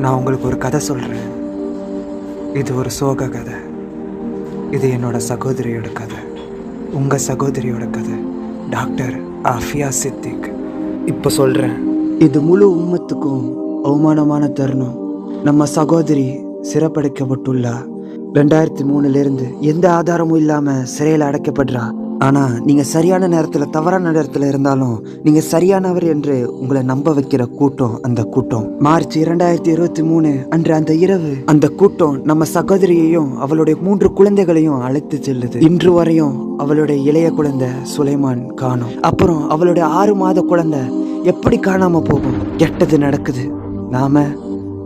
நான் உங்களுக்கு ஒரு கதை சொல்கிறேன் இது ஒரு சோக கதை. இது என்னோட சகோதரியோட கதை. உங்கள் சகோதரியோட கதை. டாக்டர் ஆஃபியா சித்திக். இப்போ சொல்கிறேன் இது முழு உம்மத்துக்கும் அவமானமான தருணம். நம்ம சகோதரி சிறப்படைக்கப்பட்டுள்ளா. ரெண்டாயிரத்தி மூணுலேருந்து எந்த ஆதாரமும் இல்லாமல் சிறையில் அடைக்கப்படுறா. ஆனால் நீங்கள் சரியான நேரத்தில் தவறான நேரத்தில் இருந்தாலும் நீங்கள் சரியானவர் என்று உங்களை நம்ப வைக்கிற கூட்டம் அந்த கூட்டம். மார்ச் இரண்டாயிரத்தி இருபத்தி மூணு அன்று அந்த இரவு அந்த கூட்டம் நம்ம சகோதரியையும் அவளுடைய மூன்று குழந்தைகளையும் அழைத்து செல்லுது. இன்று வரையும் அவளுடைய இளைய குழந்தை சுலைமான் காணும். அப்புறம் அவளுடைய ஆறு மாத குழந்தை எப்படி காணாமல் போகும்? கெட்டது நடக்குது. நாம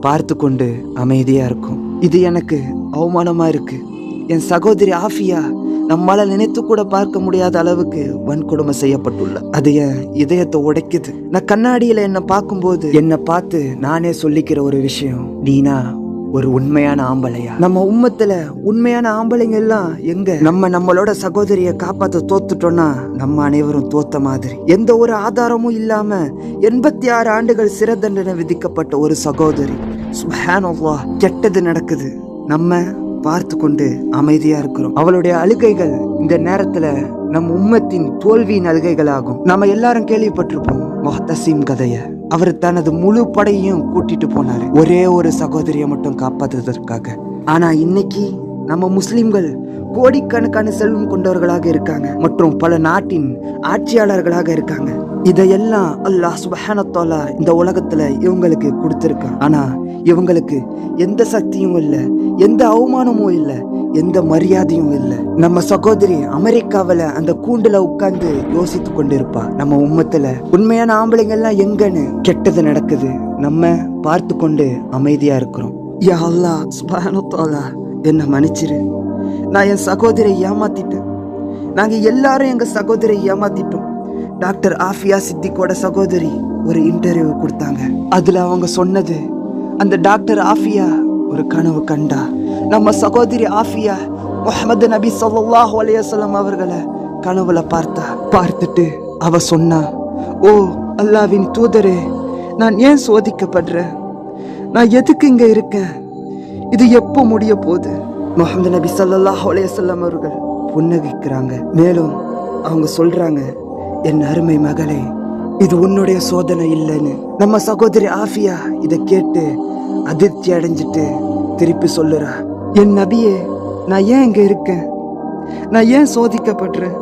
பார்த்து கொண்டு அமைதியாக இருக்கும். இது எனக்கு அவமானமாக இருக்குது என் சகோதரி ஆஃபியா நம்மால நினைத்து கூட பார்க்க முடியாத அளவுக்கு வன்கொடுமை செய்யப்பட்டுள்ள. அது என் இதயத்தை உடைக்குது? நான் கண்ணாடியில என்னை பார்க்கும்போது என்னை பார்த்து நானே சொல்லிக்கிற ஒரு விஷயம். நீனா ஒரு உண்மையான ஆம்பளையா? நம்ம உம்மத்துல உண்மையான ஆம்பளைங்க எல்லாம் எங்க? நம்ம நம்மளோட சகோதரிய காப்பாத்த தோத்துட்டோம்னா நம்ம அனைவரும் தோத்த மாதிரி. எந்த ஒரு ஆதாரமும் இல்லாம எண்பத்தி ஆறு ஆண்டுகள் சிறை தண்டனை விதிக்கப்பட்ட ஒரு சகோதரி. கெட்டது நடக்குது. நம்ம பார்த்து கொண்டு அமைதியா இருக்கிறோம். அவளுடைய அழுகைகள் இந்த நேரத்துல நம் உம்மத்தின் தோல்வியின் அழுகைகளாகும் நாம எல்லாரும் கேள்விப்பட்டிருப்போம் மொஹத்தசீம் கதைய. அவர் தனது முழு படையையும் கூட்டிட்டு போனாரு. ஒரே ஒரு சகோதரியை மட்டும் காப்பாத்துவதற்காக. ஆனா இன்னைக்கு நம்ம முஸ்லிம்கள் கோடிக்கணக்கான செல்வம் கொண்டவர்களாக இருக்காங்க. மற்றும் பல நாட்டின் ஆட்சியாளர்களாக இருக்காங்க. இதையெல்லாம் அல்லாஹ் சுபஹானத்தாலா இந்த உலகத்துல இவங்களுக்கு கொடுத்துருக்கான். ஆனா இவங்களுக்கு எந்த சக்தியும் இல்லை எந்த அவமானமும் இல்லை எந்த மரியாதையும் இல்லை. நம்ம சகோதரி அமெரிக்காவில் அந்த கூண்டுல உட்கார்ந்து யோசித்து கொண்டிருப்பா. நம்ம உம்மத்துல உண்மையான ஆம்பளைங்க எல்லாம் எங்கன்னு கெட்டது நடக்குது. நம்ம பார்த்து கொண்டு அமைதியா இருக்கிறோம். யா அல்லாஹ் சுபஹானத்தாலா என்னை மன்னிச்சிரு. நான் என் சகோதரை ஏமாத்திட்டேன். நாங்கள் எல்லாரும் எங்கள் சகோதரை ஏமாத்திட்டோம். டாக்டர் ஆஃபியா சித்திக்கோட சகோதரி ஒரு இன்டர்வியூ கொடுத்தாங்க. அதில் அவங்க சொன்னது அந்த டாக்டர் ஆஃபியா ஒரு கனவு கண்டா. நம்ம சகோதரி ஆஃபியா முஹம்மது நபி சொல்லாஹ் அலைஹி அவர்களை கனவுல பார்த்தா. பார்த்துட்டு அவ சொன்னா ஓ அல்லாவின் தூதரே நான் ஏன் சோதிக்கப்படுறேன்? நான் எதுக்கு இங்கே இருக்கேன்? இது எப்போ முடிய போகுது? முகமது நபி சல்லாஹ் அலையசல்லாம் அவர்கள் புன்னகிக்கிறாங்க. மேலும் அவங்க சொல்றாங்க என் அருமை மகளே இது உன்னுடைய சோதனை இல்லைன்னு. நம்ம சகோதரி ஆஃபியா இதை கேட்டு அதிர்ச்சி அடைஞ்சிட்டு திருப்பி சொல்லுறா என் நபியே நான் ஏன் இங்கே இருக்கேன்? நான் ஏன் சோதிக்கப்படுறேன்?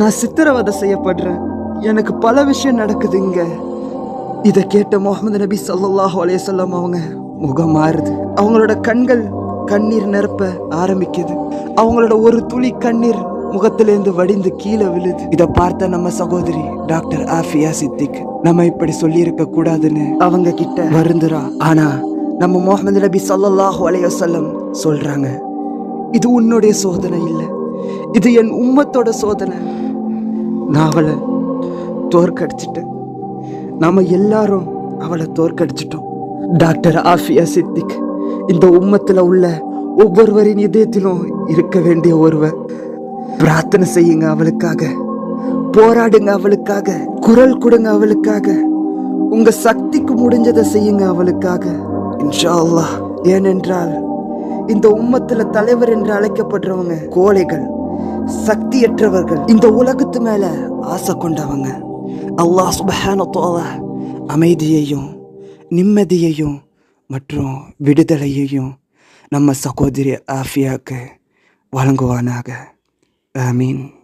நான் சித்திரவதை செய்யப்படுறேன்? எனக்கு பல விஷயம் நடக்குது இங்கே. இதை கேட்ட முகமது நபி ஸல்லல்லாஹு அலைஹி அவங்க முகம் மாறுது அவங்களோட கண்கள் கண்ணீர் நிரப்ப ஆரம்பிக்குது. அவங்களோட ஒரு துளி கண்ணீர் முகத்திலேருந்து வடிந்து கீழே விழுது. இதை பார்த்த நம்ம சகோதரி டாக்டர் ஆஃபியா சித்திக் நம்ம இப்படி சொல்லி இருக்க கூடாதுன்னு அவங்க கிட்ட வருந்துறா. ஆனா நம்ம முகமது நபி ஸல்லல்லாஹு அலையசல்லம் சொல்றாங்க இது உன்னுடைய சோதனை இல்லை. இது என் உம்மத்தோட சோதனை. நான் அவளை தோற்கடிச்சிட்டேன். நாம எல்லாரும் அவளை தோற்கடிச்சிட்டோம். டாக்டர் ஆஃபியா சித்திக் இந்த உம்மத்தில் உள்ள ஒவ்வொருவரின் இதயத்திலும் இருக்க வேண்டிய ஒருவர். பிரார்த்தனை செய்யுங்க அவளுக்காக. போராடுங்க அவளுக்காக. குரல் கொடுங்க அவளுக்காக. உங்க சக்திக்கு முடிஞ்சதை செய்யுங்க அவளுக்காக. இன்ஷா அல்லாஹ் ஏனென்றால் இந்த உம்மத்துல தலைவர் என்று அழைக்கப்படுறவங்க கோழைகள் சக்தியற்றவர்கள் இந்த உலகத்து மேல ஆசை கொண்டவங்க. அல்லாஹ் சுபஹானத்தோல அமைதியையும் நிம்மதியையும் மற்றும் விடுதலையையும் நம்ம சகோதரி ஆஃபியாக்கு வழங்குவானாக. ஆமீன்.